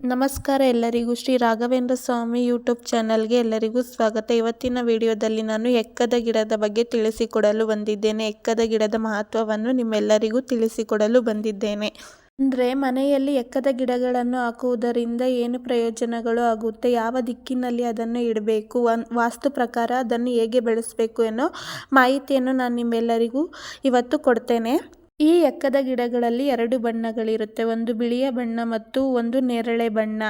ನಮಸ್ಕಾರ ಎಲ್ಲರಿಗೂ. ಶ್ರೀ ರಾಘವೇಂದ್ರ ಸ್ವಾಮಿ ಯೂಟ್ಯೂಬ್ ಚಾನಲ್ಗೆ ಎಲ್ಲರಿಗೂ ಸ್ವಾಗತ. ಇವತ್ತಿನ ವಿಡಿಯೋದಲ್ಲಿ ನಾನು ಎಕ್ಕದ ಗಿಡದ ಬಗ್ಗೆ ತಿಳಿಸಿಕೊಡಲು ಬಂದಿದ್ದೇನೆ. ಎಕ್ಕದ ಗಿಡದ ಮಹತ್ವವನ್ನು ನಿಮ್ಮೆಲ್ಲರಿಗೂ ತಿಳಿಸಿಕೊಡಲು ಬಂದಿದ್ದೇನೆ. ಅಂದರೆ ಮನೆಯಲ್ಲಿ ಎಕ್ಕದ ಗಿಡಗಳನ್ನು ಹಾಕುವುದರಿಂದ ಏನು ಪ್ರಯೋಜನಗಳು ಆಗುತ್ತೆ, ಯಾವ ದಿಕ್ಕಿನಲ್ಲಿ ಅದನ್ನು ಇಡಬೇಕು ವಾಸ್ತು ಪ್ರಕಾರ ಅದನ್ನು ಹೇಗೆ ಬೆಳೆಸಬೇಕು ಅನ್ನೋ ಮಾಹಿತಿಯನ್ನು ನಾನು ನಿಮ್ಮೆಲ್ಲರಿಗೂ ಇವತ್ತು ಕೊಡ್ತೇನೆ. ಈ ಎಕ್ಕದ ಗಿಡಗಳಲ್ಲಿ ಎರಡು ಬಣ್ಣಗಳಿರುತ್ತೆ. ಒಂದು ಬಿಳಿಯ ಬಣ್ಣ ಮತ್ತು ಒಂದು ನೇರಳೆ ಬಣ್ಣ.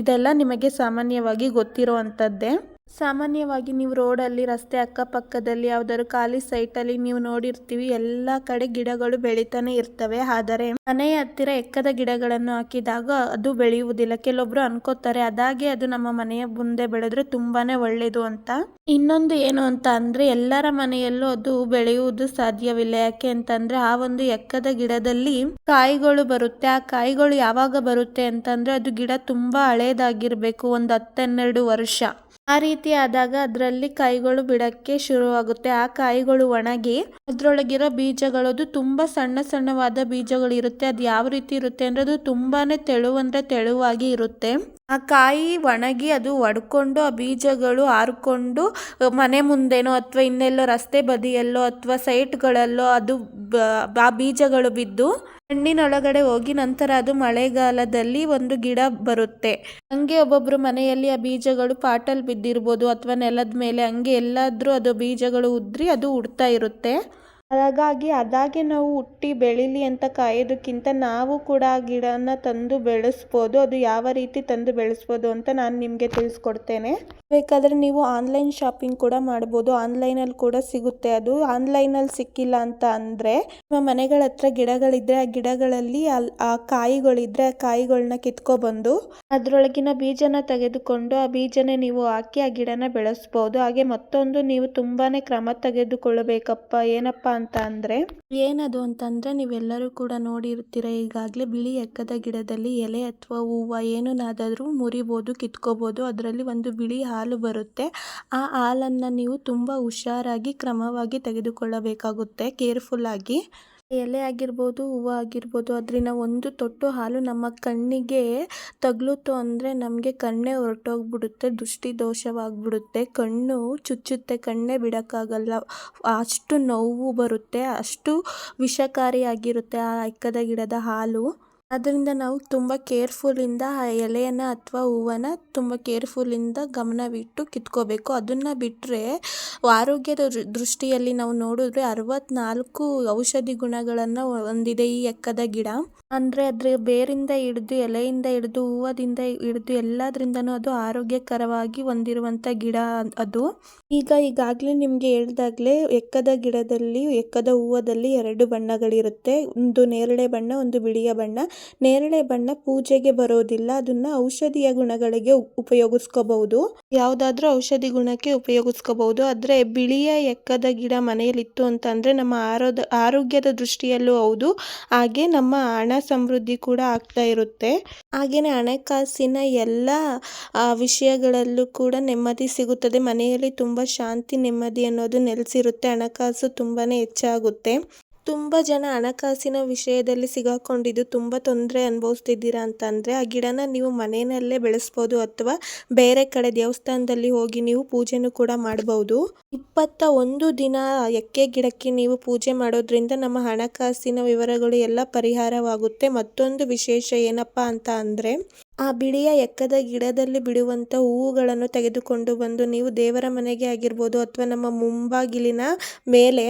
ಇದೆಲ್ಲ ನಿಮಗೆ ಸಾಮಾನ್ಯವಾಗಿ ಗೊತ್ತಿರುವಂಥದ್ದೇ ಸಾಮಾನ್ಯವಾಗಿ ನೀವು ರೋಡಲ್ಲಿ, ರಸ್ತೆ ಅಕ್ಕಪಕ್ಕದಲ್ಲಿ, ಯಾವ್ದಾದ್ರು ಖಾಲಿ ಸೈಟಲ್ಲಿ ನೀವು ನೋಡಿರ್ತೀವಿ, ಎಲ್ಲ ಕಡೆ ಗಿಡಗಳು ಬೆಳಿತಾನೆ ಇರ್ತವೆ. ಆದರೆ ಮನೆಯ ಹತ್ತಿರ ಎಕ್ಕದ ಗಿಡಗಳನ್ನು ಹಾಕಿದಾಗ ಅದು ಬೆಳೆಯುವುದಿಲ್ಲ. ಕೆಲವೊಬ್ರು ಅನ್ಕೋತಾರೆ, ಅದಾಗೆ ಅದು ನಮ್ಮ ಮನೆಯ ಮುಂದೆ ಬೆಳೆದ್ರೆ ತುಂಬಾನೇ ಒಳ್ಳೇದು ಅಂತ. ಇನ್ನೊಂದು ಏನು ಅಂತ ಅಂದ್ರೆ, ಎಲ್ಲರ ಮನೆಯಲ್ಲೂ ಅದು ಬೆಳೆಯುವುದು ಸಾಧ್ಯವಿಲ್ಲ. ಯಾಕೆ ಅಂತಂದ್ರೆ, ಆ ಒಂದು ಎಕ್ಕದ ಗಿಡದಲ್ಲಿ ಕಾಯಿಗಳು ಬರುತ್ತೆ. ಆ ಕಾಯಿಗಳು ಯಾವಾಗ ಬರುತ್ತೆ ಅಂತಂದ್ರೆ, ಅದು ಗಿಡ ತುಂಬಾ ಹಳೇದಾಗಿರ್ಬೇಕು, ಒಂದು ಹತ್ತೆರಡು ವರ್ಷ. ಆ ರೀತಿ ಆದಾಗ ಅದರಲ್ಲಿ ಕಾಯಿಗಳು ಬಿಡಕ್ಕೆ ಶುರುವಾಗುತ್ತೆ. ಆ ಕಾಯಿಗಳು ಒಣಗಿ ಅದರೊಳಗಿರೋ ಬೀಜಗಳು ಅದು ತುಂಬಾ ಸಣ್ಣ ಸಣ್ಣವಾದ ಬೀಜಗಳು ಇರುತ್ತೆ ಅದು ಯಾವ ರೀತಿ ಇರುತ್ತೆ ಅಂದ್ರೆ ಅದು ತುಂಬಾನೇ ತೆಳು ಅಂದ್ರೆ ತೆಳುವಾಗಿ ಇರುತ್ತೆ. ಆ ಕಾಯಿ ಒಣಗಿ ಅದು ಒಡ್ಕೊಂಡು, ಆ ಬೀಜಗಳು ಹಾರ್ಕೊಂಡು ಮನೆ ಮುಂದೆನೋ ಅಥವಾ ಇನ್ನೆಲ್ಲೋ ರಸ್ತೆ ಬದಿಯಲ್ಲೋ ಅಥವಾ ಸೈಟ್ಗಳಲ್ಲೋ ಅದು ಆ ಬೀಜಗಳು ಬಿದ್ದು ಹಣ್ಣಿನೊಳಗಡೆ ಹೋಗಿ ನಂತರ ಅದು ಮಳೆಗಾಲದಲ್ಲಿ ಒಂದು ಗಿಡ ಬರುತ್ತೆ. ಹಂಗೆ ಒಬ್ಬೊಬ್ರು ಮನೆಯಲ್ಲಿ ಆ ಬೀಜಗಳು ಪಾಟಲ್ಲಿ ಬಿದ್ದಿರ್ಬೋದು ಅಥವಾ ನೆಲದ ಮೇಲೆ ಹಂಗೆ ಎಲ್ಲಾದರೂ ಅದು ಬೀಜಗಳು ಉದ್ರಿ ಅದು ಉಡ್ತಾ ಇರುತ್ತೆ. ಹಾಗಾಗಿ ಅದಾಗೆ ನಾವು ಹುಟ್ಟಿ ಬೆಳೀಲಿ ಅಂತ ಕಾಯೋದಕ್ಕಿಂತ ನಾವು ಕೂಡ ಆ ಗಿಡನ ತಂದು ಬೆಳೆಸ್ಬೋದು, ಅದು ಯಾವ ರೀತಿ ತಂದು ಬೆಳೆಸ್ಬೋದು ಅಂತ ನಾನು ನಿಮಗೆ ತಿಳಿಸ್ಕೊಡ್ತೇನೆ. ಬೇಕಾದರೆ ನೀವು ಆನ್ಲೈನ್ ಶಾಪಿಂಗ್ ಕೂಡ ಮಾಡ್ಬೋದು. ಆನ್ಲೈನಲ್ಲಿ ಕೂಡ ಸಿಗುತ್ತೆ ಅದು. ಆನ್ಲೈನಲ್ಲಿ ಸಿಕ್ಕಿಲ್ಲ ಅಂತ ಅಂದರೆ ನಿಮ್ಮ ಮನೆಗಳ ಹತ್ರ ಗಿಡಗಳಿದ್ರೆ ಆ ಗಿಡಗಳಲ್ಲಿ ಅಲ್ಲಿ ಆ ಕಾಯಿಗಳಿದ್ರೆ ಆ ಕಾಯಿಗಳನ್ನ ಕಿತ್ಕೊಬಂದು ಅದರೊಳಗಿನ ಬೀಜನ ತೆಗೆದುಕೊಂಡು ಆ ಬೀಜನ ನೀವು ಹಾಕಿ ಆ ಗಿಡನ ಬೆಳೆಸ್ಬೋದು. ಹಾಗೆ ಮತ್ತೊಂದು ನೀವು ತುಂಬಾನೇ ಕ್ರಮ ತೆಗೆದುಕೊಳ್ಳಬೇಕಪ್ಪ. ಏನಪ್ಪ ಅಂತ ಅಂದ್ರೆ ಏನದು ಅಂತಂದ್ರೆ ನೀವೆಲ್ಲರೂ ಕೂಡ ನೋಡಿರ್ತೀರ ಈಗಾಗಲೇ ಬಿಳಿ ಎಕ್ಕದ ಗಿಡದಲ್ಲಿ ಎಲೆ ಅಥವಾ ಹೂವು ಏನನ್ನಾದರೂ ಮುರಿಬೋದು, ಕಿತ್ಕೋಬೋದು. ಅದರಲ್ಲಿ ಒಂದು ಬಿಳಿ ಹಾಲು ಬರುತ್ತೆ. ಆ ಹಾಲನ್ನು ನೀವು ತುಂಬ ಹುಷಾರಾಗಿ ಕ್ರಮವಾಗಿ ತೆಗೆದುಕೊಳ್ಳಬೇಕಾಗುತ್ತೆ. ಕೇರ್ಫುಲ್ಲಾಗಿ ಎಲೆ ಆಗಿರ್ಬೋದು, ಹೂವು ಆಗಿರ್ಬೋದು ಅದರಿಂದ ಒಂದು ತೊಟ್ಟು ಹಾಲು ನಮ್ಮ ಕಣ್ಣಿಗೆ ತಗ್ಲುತ್ತು ಅಂದರೆ ನಮಗೆ ಕಣ್ಣೇ ಹೊರಟೋಗ್ಬಿಡುತ್ತೆ, ದೃಷ್ಟಿ ದೋಷವಾಗ್ಬಿಡುತ್ತೆ. ಕಣ್ಣು ಚುಚ್ಚುತ್ತೆ, ಕಣ್ಣೇ ಬಿಡೋಕ್ಕಾಗಲ್ಲ. ಅಷ್ಟು ನೋವು ಬರುತ್ತೆ, ಅಷ್ಟು ವಿಷಕಾರಿಯಾಗಿರುತ್ತೆ ಆ ಎಕ್ಕದ ಗಿಡದ ಹಾಲು. ಅದರಿಂದ ನಾವು ತುಂಬ ಕೇರ್ಫುಲ್ಲಿಂದ ಆ ಎಲೆಯನ್ನು ಅಥವಾ ಹೂವನ್ನು ತುಂಬ ಕೇರ್ಫುಲ್ಲಿಂದ ಗಮನವಿಟ್ಟು ಕಿತ್ಕೋಬೇಕು. ಅದನ್ನು ಬಿಟ್ಟರೆ ಆರೋಗ್ಯದ ದೃಷ್ಟಿಯಲ್ಲಿ ನಾವು ನೋಡಿದ್ರೆ ಅರವತ್ತ್ನಾಲ್ಕು ಔಷಧಿ ಗುಣಗಳನ್ನು ಹೊಂದಿದೆ ಈ ಎಕ್ಕದ ಗಿಡ. ಅಂದರೆ ಅದ್ರ ಬೇರಿಂದ ಹಿಡ್ದು, ಎಲೆಯಿಂದ ಹಿಡ್ದು, ಹೂವದಿಂದ ಹಿಡ್ದು ಎಲ್ಲದರಿಂದನೂ ಅದು ಆರೋಗ್ಯಕರವಾಗಿ ಹೊಂದಿರುವಂಥ ಗಿಡ ಅದು. ಈಗ ಈಗಾಗಲೇ ನಿಮಗೆ ಹೇಳ್ದಾಗಲೇ ಎಕ್ಕದ ಗಿಡದಲ್ಲಿ, ಎಕ್ಕದ ಹೂವದಲ್ಲಿ ಎರಡು ಬಣ್ಣಗಳಿರುತ್ತೆ. ಒಂದು ನೇರಳೆ ಬಣ್ಣ, ಒಂದು ಬಿಳಿಯ ಬಣ್ಣ. ನೇರಳೆ ಬಣ್ಣ ಪೂಜೆಗೆ ಬರೋದಿಲ್ಲ, ಅದನ್ನ ಔಷಧೀಯ ಗುಣಗಳಿಗೆ ಉಪಯೋಗಿಸ್ಕೋಬಹುದು. ಯಾವುದಾದ್ರೂ ಔಷಧಿ ಗುಣಕ್ಕೆ ಉಪಯೋಗಿಸ್ಕೋಬಹುದು. ಆದರೆ ಬಿಳಿಯ ಎಕ್ಕದ ಗಿಡ ಮನೆಯಲ್ಲಿತ್ತು ಅಂತ ಅಂದ್ರೆ ನಮ್ಮ ಆರೋದ, ಆರೋಗ್ಯದ ದೃಷ್ಟಿಯಲ್ಲೂ ಹೌದು. ಹಾಗೆ ನಮ್ಮ ಹಣ ಸಮೃದ್ಧಿ ಕೂಡ ಆಗ್ತಾ ಇರುತ್ತೆ. ಹಾಗೆಯೇ ಹಣಕಾಸಿನ ಎಲ್ಲ ವಿಷಯಗಳಲ್ಲೂ ಕೂಡ ನೆಮ್ಮದಿ ಸಿಗುತ್ತದೆ. ಮನೆಯಲ್ಲಿ ತುಂಬ ಶಾಂತಿ, ನೆಮ್ಮದಿ ಅನ್ನೋದು ನೆಲೆಸಿರುತ್ತೆ. ಹಣಕಾಸು ತುಂಬಾನೇ ಹೆಚ್ಚಾಗುತ್ತೆ. ತುಂಬ ಜನ ಹಣಕಾಸಿನ ವಿಷಯದಲ್ಲಿ ಸಿಗಾಕೊಂಡಿದ್ದು ತುಂಬ ತೊಂದರೆ ಅನುಭವಿಸ್ತಿದ್ದೀರಾ ಅಂತಂದರೆ, ಆ ಗಿಡನ ನೀವು ಮನೆಯಲ್ಲೇ ಬೆಳೆಸ್ಬೋದು ಅಥವಾ ಬೇರೆ ಕಡೆ ದೇವಸ್ಥಾನದಲ್ಲಿ ಹೋಗಿ ನೀವು ಪೂಜೆನೂ ಕೂಡ ಮಾಡ್ಬೋದು. ಇಪ್ಪತ್ತ ಒಂದು ದಿನ ಎಕ್ಕೆ ಗಿಡಕ್ಕೆ ನೀವು ಪೂಜೆ ಮಾಡೋದ್ರಿಂದ ನಮ್ಮ ಹಣಕಾಸಿನ ವಿವರಗಳು ಎಲ್ಲ ಪರಿಹಾರವಾಗುತ್ತೆ. ಮತ್ತೊಂದು ವಿಶೇಷ ಏನಪ್ಪ ಅಂತ ಅಂದರೆ ಆ ಬಿಳಿಯ ಎಕ್ಕದ ಗಿಡದಲ್ಲಿ ಬಿಡುವಂಥ ಹೂವುಗಳನ್ನು ತೆಗೆದುಕೊಂಡು ಬಂದು ನೀವು ದೇವರ ಮನೆಗೆ ಆಗಿರ್ಬೋದು ಅಥವಾ ನಮ್ಮ ಮುಂಬಾಗಿಲಿನ ಮೇಲೆ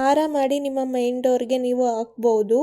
ಹಾರ ಮಾಡಿ ನಿಮ್ಮ ಮೈನ್ ಡೋರ್ಗೆ ನೀವು ಹಾಕ್ಬೋದು.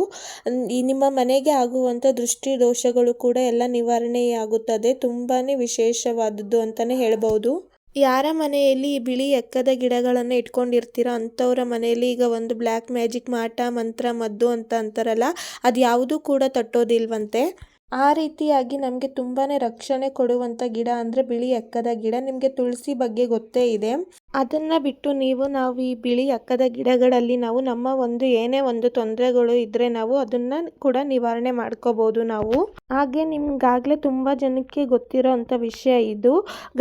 ಈ ನಿಮ್ಮ ಮನೆಗೆ ಆಗುವಂಥ ದೃಷ್ಟಿ ದೋಷಗಳು ಕೂಡ ಎಲ್ಲ ನಿವಾರಣೆಯಾಗುತ್ತದೆ. ತುಂಬಾ ವಿಶೇಷವಾದದ್ದು ಅಂತಲೇ ಹೇಳ್ಬೋದು. ಯಾರ ಮನೆಯಲ್ಲಿ ಈ ಬಿಳಿ ಎಕ್ಕದ ಗಿಡಗಳನ್ನು ಇಟ್ಕೊಂಡಿರ್ತೀರೋ ಅಂಥವ್ರ ಮನೆಯಲ್ಲಿ ಈಗ ಒಂದು ಬ್ಲ್ಯಾಕ್ ಮ್ಯಾಜಿಕ್ ಮಾಟ, ಮಂತ್ರ, ಮದ್ದು ಅಂತ ಅಂತಾರಲ್ಲ ಅದು ಯಾವುದೂ ಕೂಡ ತಟ್ಟೋದಿಲ್ವಂತೆ. ಆ ರೀತಿಯಾಗಿ ನಮಗೆ ತುಂಬಾ ರಕ್ಷಣೆ ಕೊಡುವಂಥ ಗಿಡ ಅಂದರೆ ಬಿಳಿ ಎಕ್ಕದ ಗಿಡ ನಿಮಗೆ ತುಳಸಿ ಬಗ್ಗೆ ಗೊತ್ತೇ ಇದೆ. ಅದನ್ನು ಬಿಟ್ಟು ನೀವು ನಾವು ಈ ಬಿಳಿ ಅಕ್ಕದ ಗಿಡಗಳಲ್ಲಿ ನಾವು ನಮ್ಮ ಒಂದು ಏನೇ ಒಂದು ತೊಂದರೆಗಳು ಇದ್ದರೆ ನಾವು ಅದನ್ನು ಕೂಡ ನಿವಾರಣೆ ಮಾಡ್ಕೋಬೋದು ನಾವು. ಹಾಗೆ ನಿಮ್ಗಾಗಲೇ ತುಂಬ ಜನಕ್ಕೆ ಗೊತ್ತಿರೋ ಅಂಥ ವಿಷಯ ಇದು.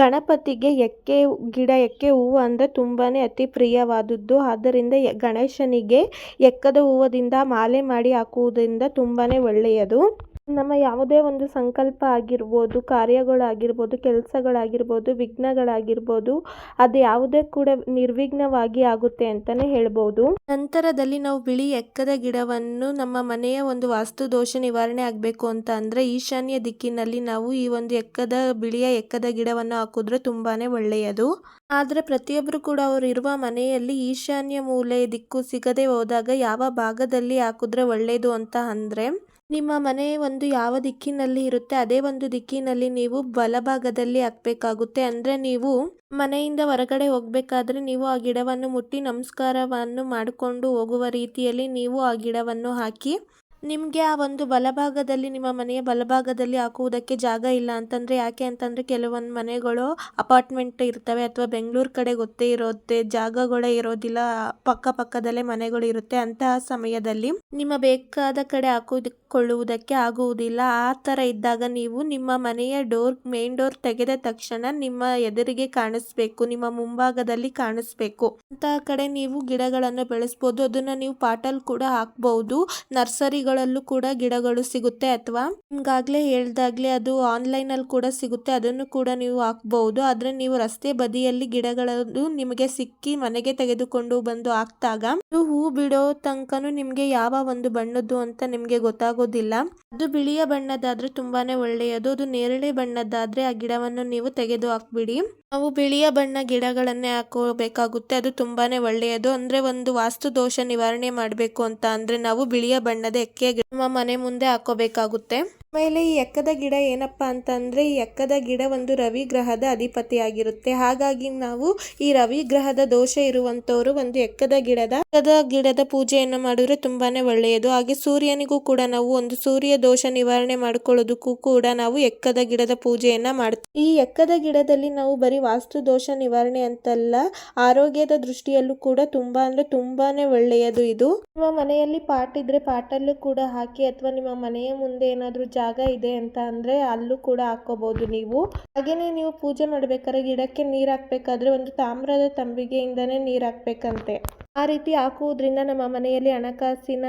ಗಣಪತಿಗೆ ಎಕ್ಕೆ ಗಿಡ, ಎಕ್ಕೆ ಹೂವು ಅಂದರೆ ತುಂಬಾ ಅತಿ ಪ್ರಿಯವಾದದ್ದು. ಆದ್ದರಿಂದ ಗಣೇಶನಿಗೆ ಎಕ್ಕದ ಹೂವದಿಂದ ಮಾಲೆ ಮಾಡಿ ಹಾಕುವುದರಿಂದ ತುಂಬಾ ಒಳ್ಳೆಯದು. ನಮ್ಮ ಯಾವುದೇ ಒಂದು ಸಂಕಲ್ಪ ಆಗಿರ್ಬೋದು, ಕಾರ್ಯಗಳಾಗಿರ್ಬೋದು, ಕೆಲಸಗಳಾಗಿರ್ಬೋದು, ವಿಘ್ನಗಳಾಗಿರ್ಬೋದು, ಅದು ಯಾವುದೇ ಕೂಡ ನಿರ್ವಿಘ್ನವಾಗಿ ಆಗುತ್ತೆ ಅಂತಲೇ ಹೇಳ್ಬೋದು. ನಂತರದಲ್ಲಿ ನಾವು ಬಿಳಿ ಎಕ್ಕದ ಗಿಡವನ್ನು ನಮ್ಮ ಮನೆಯ ಒಂದು ವಾಸ್ತು ದೋಷ ನಿವಾರಣೆ ಆಗಬೇಕು ಅಂತ ಅಂದರೆ ಈಶಾನ್ಯ ದಿಕ್ಕಿನಲ್ಲಿ ನಾವು ಈ ಒಂದು ಎಕ್ಕದ, ಬಿಳಿಯ ಎಕ್ಕದ ಗಿಡವನ್ನು ಹಾಕಿದ್ರೆ ತುಂಬಾ ಒಳ್ಳೆಯದು. ಆದರೆ ಪ್ರತಿಯೊಬ್ಬರು ಕೂಡ ಅವರು ಇರುವ ಮನೆಯಲ್ಲಿ ಈಶಾನ್ಯ ಮೂಲೆಯ ದಿಕ್ಕು ಸಿಗದೆ ಹೋದಾಗ ಯಾವ ಭಾಗದಲ್ಲಿ ಹಾಕಿದ್ರೆ ಒಳ್ಳೆಯದು ಅಂತ ಅಂದರೆ ನಿಮ್ಮ ಮನೆ ಒಂದು ಯಾವ ದಿಕ್ಕಿನಲ್ಲಿ ಇರುತ್ತೆ, ಅದೇ ಒಂದು ದಿಕ್ಕಿನಲ್ಲಿ ನೀವು ಬಲಭಾಗದಲ್ಲಿ ಹಾಕಬೇಕಾಗುತ್ತೆ. ಅಂದರೆ ನೀವು ಮನೆಯಿಂದ ಹೊರಗಡೆ ಹೋಗಬೇಕಾದ್ರೆ ನೀವು ಆ ಗಿಡವನ್ನು ಮುಟ್ಟಿ ನಮಸ್ಕಾರವನ್ನು ಮಾಡಿಕೊಂಡು ಹೋಗುವ ರೀತಿಯಲ್ಲಿ ನೀವು ಆ ಗಿಡವನ್ನು ಹಾಕಿ ನಿಮಗೆ ಆ ಒಂದು ಬಲಭಾಗದಲ್ಲಿ, ನಿಮ್ಮ ಮನೆಯ ಬಲಭಾಗದಲ್ಲಿ ಹಾಕುವುದಕ್ಕೆ ಜಾಗ ಇಲ್ಲ ಅಂತಂದರೆ ಯಾಕೆ ಅಂತಂದರೆ ಕೆಲವೊಂದು ಮನೆಗಳು ಅಪಾರ್ಟ್ಮೆಂಟ್ ಇರ್ತವೆ ಅಥವಾ ಬೆಂಗಳೂರು ಕಡೆ ಗೊತ್ತೇ ಇರುತ್ತೆ ಜಾಗಗಳೇ ಇರೋದಿಲ್ಲ ಪಕ್ಕ ಪಕ್ಕದಲ್ಲೇ ಮನೆಗಳು ಇರುತ್ತೆ. ಅಂತಹ ಸಮಯದಲ್ಲಿ ನಿಮ್ಮ ಬೇಕಾದ ಕಡೆ ಹಾಕಿಕೊಳ್ಳುವುದಕ್ಕೆ ಆಗುವುದಿಲ್ಲ. ಆ ಥರ ಇದ್ದಾಗ ನೀವು ನಿಮ್ಮ ಮನೆಯ ಡೋರ್, ಮೇನ್ ಡೋರ್ ತೆಗೆದ ತಕ್ಷಣ ನಿಮ್ಮ ಎದುರಿಗೆ ಕಾಣಿಸ್ಬೇಕು, ನಿಮ್ಮ ಮುಂಭಾಗದಲ್ಲಿ ಕಾಣಿಸ್ಬೇಕು. ಅಂತಹ ಕಡೆ ನೀವು ಗಿಡಗಳನ್ನು ಬೆಳೆಸ್ಬೋದು, ಅದನ್ನ ನೀವು ಪಾಟಲ್ ಕೂಡ ಹಾಕ್ಬಹುದು ನರ್ಸರಿಗಳಲ್ಲೂ ಕೂಡ ಗಿಡಗಳು ಸಿಗುತ್ತೆ ಅಥವಾ ನಿಮ್ಗಾಗ್ಲೇ ಹೇಳ್ದಾಗ್ಲೇ ಅದು ಆನ್ಲೈನ್ ಅಲ್ಲಿ ಕೂಡ ಸಿಗುತ್ತೆ. ಅದನ್ನು ಕೂಡ ನೀವು ಹಾಕ್ಬಹುದು ಆದ್ರೆ ನೀವು ರಸ್ತೆ ಬದಿಯಲ್ಲಿ ಗಿಡಗಳನ್ನು ನಿಮಗೆ ಸಿಕ್ಕಿ ಮನೆಗೆ ತೆಗೆದುಕೊಂಡು ಬಂದು ಹಾಕ್ದಾಗ ಹೂ ಬಿಡೋ ತನಕನೂ ನಿಮ್ಗೆ ಯಾವ ಒಂದು ಬಣ್ಣದ್ದು ಅಂತ ನಿಮ್ಗೆ ಗೊತ್ತಾಗೋದಿಲ್ಲ. ಅದು ಬಿಳಿಯ ಬಣ್ಣದಾದ್ರೆ ತುಂಬಾನೇ ಒಳ್ಳೆಯದು. ಅದು ನೇರಳೆ ಬಣ್ಣದ್ದಾದ್ರೆ ಆ ಗಿಡವನ್ನು ನೀವು ತೆಗೆದು ಹಾಕ್ಬಿಡಿ. ನಾವು ಬಿಳಿಯ ಬಣ್ಣ ಗಿಡಗಳನ್ನೇ ಹಾಕೋಬೇಕಾಗುತ್ತೆ. ಅದು ತುಂಬಾನೇ ಒಳ್ಳೆಯದು. ಅಂದ್ರೆ ಒಂದು ವಾಸ್ತು ದೋಷ ನಿವಾರಣೆ ಮಾಡಬೇಕು ಅಂತ ಅಂದ್ರೆ ನಾವು ಬಿಳಿಯ ಬಣ್ಣದ ಎಕ್ಕೆ ನಮ್ಮ ಮನೆ ಮುಂದೆ ಹಾಕೋಬೇಕಾಗುತ್ತೆ. ಆಮೇಲೆ ಈ ಎಕ್ಕದ ಗಿಡ ಏನಪ್ಪಾ ಅಂತಂದ್ರೆ, ಈ ಎಕ್ಕದ ಗಿಡ ಒಂದು ರವಿ ಗ್ರಹದ ಅಧಿಪತಿಯಾಗಿರುತ್ತೆ. ಹಾಗಾಗಿ ನಾವು ಈ ರವಿ ಗ್ರಹದ ದೋಷ ಇರುವಂತವರು ಒಂದು ಎಕ್ಕದ ಗಿಡದ ಎಕ್ಕದ ಗಿಡದ ಪೂಜೆಯನ್ನು ಮಾಡಿದ್ರೆ ತುಂಬಾನೇ ಒಳ್ಳೆಯದು. ಹಾಗೆ ಸೂರ್ಯನಿಗೂ ಕೂಡ ನಾವು ಒಂದು ಸೂರ್ಯ ದೋಷ ನಿವಾರಣೆ ಮಾಡ್ಕೊಳ್ಳೋದಕ್ಕೂ ಕೂಡ ನಾವು ಎಕ್ಕದ ಗಿಡದ ಪೂಜೆಯನ್ನ ಮಾಡ್ತೀವಿ. ಈ ಎಕ್ಕದ ಗಿಡದಲ್ಲಿ ನಾವು ಬರೀ ವಾಸ್ತು ದೋಷ ನಿವಾರಣೆ ಅಂತಲ್ಲ, ಆರೋಗ್ಯದ ದೃಷ್ಟಿಯಲ್ಲೂ ಕೂಡ ತುಂಬಾ ಅಂದ್ರೆ ತುಂಬಾನೇ ಒಳ್ಳೆಯದು ಇದು. ನಮ್ಮ ಮನೆಯಲ್ಲಿ ಪಾಟ್ ಇದ್ರೆ ಪಾಟಲ್ಲೂ ಕೂಡ ಹಾಕಿ ಅಥವಾ ನಿಮ್ಮ ಮನೆಯ ಮುಂದೆ ಏನಾದರೂ ಜಾಗ ಇದೆ ಅಂತ ಅಂದ್ರೆ ಅಲ್ಲೂ ಕೂಡ ಹಾಕೋಬಹುದು ನೀವು. ಹಾಗೇನೆ ನೀವು ಪೂಜೆ ಮಾಡ್ಬೇಕಾದ್ರೆ ಗಿಡಕ್ಕೆ ನೀರ್ ಹಾಕ್ಬೇಕಾದ್ರೆ ಒಂದು ತಾಮ್ರದ ತಂಬಿಗೆಯಿಂದನೇ ನೀರ್ ಹಾಕ್ಬೇಕಂತೆ. ಆ ರೀತಿ ಹಾಕುವುದರಿಂದ ನಮ್ಮ ಮನೆಯಲ್ಲಿ ಹಣಕಾಸಿನ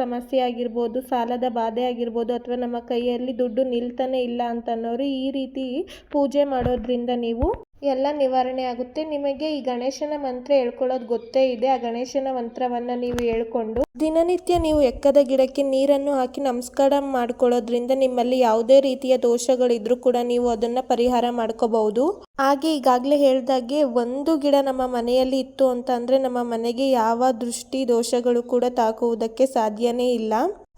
ಸಮಸ್ಯೆ ಆಗಿರ್ಬೋದು, ಸಾಲದ ಬಾಧೆ ಆಗಿರ್ಬೋದು ಅಥವಾ ನಮ್ಮ ಕೈಯಲ್ಲಿ ದುಡ್ಡು ನಿಲ್ತಾನೆ ಇಲ್ಲ ಅಂತ ಅನ್ನೋರು ಈ ರೀತಿ ಪೂಜೆ ಮಾಡೋದ್ರಿಂದ ನೀವು ಎಲ್ಲ ನಿವಾರಣೆ ಆಗುತ್ತೆ. ನಿಮಗೆ ಈ ಗಣೇಶನ ಮಂತ್ರ ಹೇಳ್ಕೊಳ್ಳೋದು ಗೊತ್ತೇ ಇದೆ. ಆ ಗಣೇಶನ ಮಂತ್ರವನ್ನ ನೀವು ಹೇಳ್ಕೊಂಡು ದಿನನಿತ್ಯ ನೀವು ಎಕ್ಕದ ಗಿಡಕ್ಕೆ ನೀರನ್ನು ಹಾಕಿ ನಮಸ್ಕಾರ ಮಾಡ್ಕೊಳ್ಳೋದ್ರಿಂದ ನಿಮ್ಮಲ್ಲಿ ಯಾವುದೇ ರೀತಿಯ ದೋಷಗಳಿದ್ರೂ ಕೂಡ ನೀವು ಅದನ್ನ ಪರಿಹಾರ ಮಾಡ್ಕೋಬಹುದು. ಹಾಗೆ ಈಗಾಗಲೇ ಹೇಳ್ದಾಗೆ ಒಂದು ಗಿಡ ನಮ್ಮ ಮನೆಯಲ್ಲಿ ಇತ್ತು ಅಂತ ನಮ್ಮ ನಮ್ಮ ಮನೆಗೆ ಯಾವ ದೃಷ್ಟಿ ದೋಷಗಳು ಕೂಡ ತಾಕುವುದಕ್ಕೆ ಸಾಧ್ಯನೇ ಇಲ್ಲ.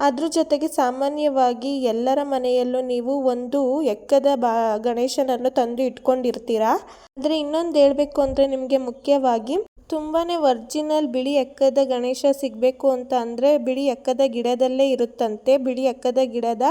ಅದ್ರ ಜೊತೆಗೆ ಸಾಮಾನ್ಯವಾಗಿ ಎಲ್ಲರ ಮನೆಯಲ್ಲೂ ನೀವು ಒಂದು ಎಕ್ಕದ ಬಾ, ಗಣೇಶನನ್ನು ತಂದು ಇಟ್ಕೊಂಡಿರ್ತೀರಾ? ಆದರೆ ಇನ್ನೊಂದು ಹೇಳಬೇಕು ಅಂದರೆ ನಿಮಗೆ ಮುಖ್ಯವಾಗಿ ತುಂಬಾನೇ ಒರ್ಜಿನಲ್ ಬಿಳಿ ಎಕ್ಕದ ಗಣೇಶ ಸಿಗಬೇಕು ಅಂತ ಅಂದರೆ ಬಿಳಿ ಎಕ್ಕದ ಗಿಡದಲ್ಲೇ ಇರುತ್ತಂತೆ. ಬಿಳಿ ಎಕ್ಕದ ಗಿಡದ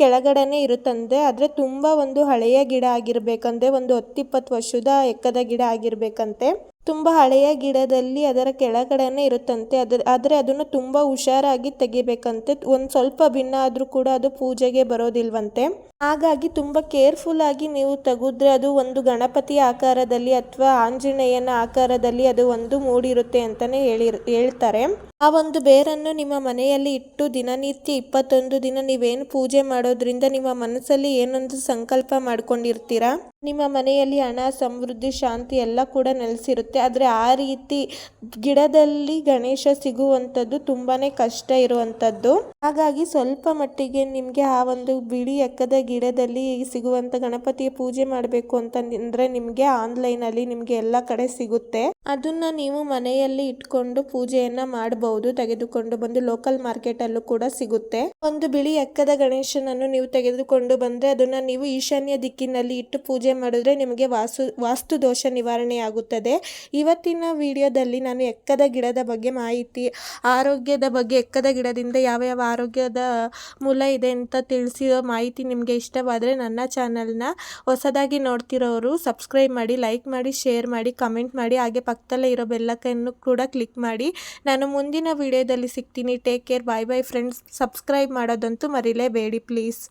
ಕೆಳಗಡೆನೇ ಇರುತ್ತಂತೆ. ಆದರೆ ತುಂಬ ಒಂದು ಹಳೆಯ ಗಿಡ ಆಗಿರ್ಬೇಕಂದ್ರೆ ಒಂದು ಹತ್ತಿಪ್ಪತ್ತು ವರ್ಷದ ಎಕ್ಕದ ಗಿಡ ಆಗಿರ್ಬೇಕಂತೆ. ತುಂಬ ಹಳೆಯ ಗಿಡದಲ್ಲಿ ಅದರ ಕೆಳಗಡೆನೇ ಇರುತ್ತಂತೆ. ಅದರ, ಆದರೆ ಅದನ್ನು ತುಂಬ ಹುಷಾರಾಗಿ ತೆಗಿಬೇಕಂತೆ. ಒಂದು ಸ್ವಲ್ಪ ಭಿನ್ನ ಆದರೂ ಕೂಡ ಅದು ಪೂಜೆಗೆ ಬರೋದಿಲ್ವಂತೆ. ಹಾಗಾಗಿ ತುಂಬ ಕೇರ್ಫುಲ್ ಆಗಿ ನೀವು ತೆಗೆದ್ರೆ ಅದು ಒಂದು ಗಣಪತಿ ಆಕಾರದಲ್ಲಿ ಅಥವಾ ಆಂಜನೇಯನ ಆಕಾರದಲ್ಲಿ ಅದು ಒಂದು ಮೂಡಿರುತ್ತೆ ಅಂತಾನೆ ಹೇಳಿ, ಹೇಳ್ತಾರೆ. ಆ ಒಂದು ಬೇರನ್ನು ನಿಮ್ಮ ಮನೆಯಲ್ಲಿ ಇಟ್ಟು ದಿನನಿತ್ಯ ಇಪ್ಪತ್ತೊಂದು ದಿನ ನೀವೇನು ಪೂಜೆ ಮಾಡೋದ್ರಿಂದ ನಿಮ್ಮ ಮನಸ್ಸಲ್ಲಿ ಏನೊಂದು ಸಂಕಲ್ಪ ಮಾಡ್ಕೊಂಡಿರ್ತೀರಾ? ನಿಮ್ಮ ಮನೆಯಲ್ಲಿ ಹಣ, ಸಮೃದ್ಧಿ, ಶಾಂತಿ ಎಲ್ಲ ಕೂಡ ನೆಲೆಸಿರುತ್ತೆ. ಆದರೆ ಆ ರೀತಿ ಗಿಡದಲ್ಲಿ ಗಣೇಶ ಸಿಗುವಂಥದ್ದು ತುಂಬಾನೇ ಕಷ್ಟ ಇರುವಂಥದ್ದು. ಹಾಗಾಗಿ ಸ್ವಲ್ಪ ಮಟ್ಟಿಗೆ ನಿಮಗೆ ಆ ಒಂದು ಬಿಳಿ ಎಕ್ಕದ ಗಿಡದಲ್ಲಿ ಸಿಗುವಂಥ ಗಣಪತಿಯ ಪೂಜೆ ಮಾಡಬೇಕು ಅಂತಂದ್ರೆ ನಿಮಗೆ ಆನ್ಲೈನಲ್ಲಿ ನಿಮಗೆ ಎಲ್ಲ ಕಡೆ ಸಿಗುತ್ತೆ. ಅದನ್ನ ನೀವು ಮನೆಯಲ್ಲಿ ಇಟ್ಕೊಂಡು ಪೂಜೆಯನ್ನು ಮಾಡಬಹುದು ತೆಗೆದುಕೊಂಡು ಬಂದು ಲೋಕಲ್ ಮಾರ್ಕೆಟ್ ಅಲ್ಲೂ ಕೂಡ ಸಿಗುತ್ತೆ. ಒಂದು ಬಿಳಿ ಎಕ್ಕದ ಗಣೇಶನನ್ನು ನೀವು ತೆಗೆದುಕೊಂಡು ಬಂದ್ರೆ ಅದನ್ನ ನೀವು ಈಶಾನ್ಯ ದಿಕ್ಕಿನಲ್ಲಿ ಇಟ್ಟು ಪೂಜೆ ಮಾಡಿದ್ರೆ ನಿಮಗೆ ವಾಸು, ವಾಸ್ತು ದೋಷ ನಿವಾರಣೆ ಆಗುತ್ತದೆ ಇವತ್ತಿನ ವಿಡಿಯೋದಲ್ಲಿ ನಾನು ಎಕ್ಕದ ಗಿಡದ ಬಗ್ಗೆ ಮಾಹಿತಿ, ಆರೋಗ್ಯದ ಬಗ್ಗೆ, ಎಕ್ಕದ ಗಿಡದಿಂದ ಯಾವ ಯಾವ ಆರೋಗ್ಯದ ಮೂಲ ಇದೆ ಅಂತ ತಿಳಿಸಿರೋ ಮಾಹಿತಿ ನಿಮಗೆ ಇಷ್ಟವಾದರೆ ನನ್ನ ಚಾನಲ್ನ ಹೊಸದಾಗಿ ನೋಡ್ತಿರೋರು ಸಬ್ಸ್ಕ್ರೈಬ್ ಮಾಡಿ, ಲೈಕ್ ಮಾಡಿ, ಶೇರ್ ಮಾಡಿ, ಕಮೆಂಟ್ ಮಾಡಿ, ಹಾಗೆ ಪಕ್ಕದಲ್ಲೇ ಇರೋ ಬೆಲ್ಲಕ್ಕನ್ನು ಕೂಡ ಕ್ಲಿಕ್ ಮಾಡಿ. ನಾನು ಮುಂದಿನ ವಿಡಿಯೋದಲ್ಲಿ ಸಿಗ್ತೀನಿ. Take care. Bye bye friends. Subscribe ಮಾಡೋದಂತೂ ಮರಿಲೇಬೇಡಿ ಪ್ಲೀಸ್.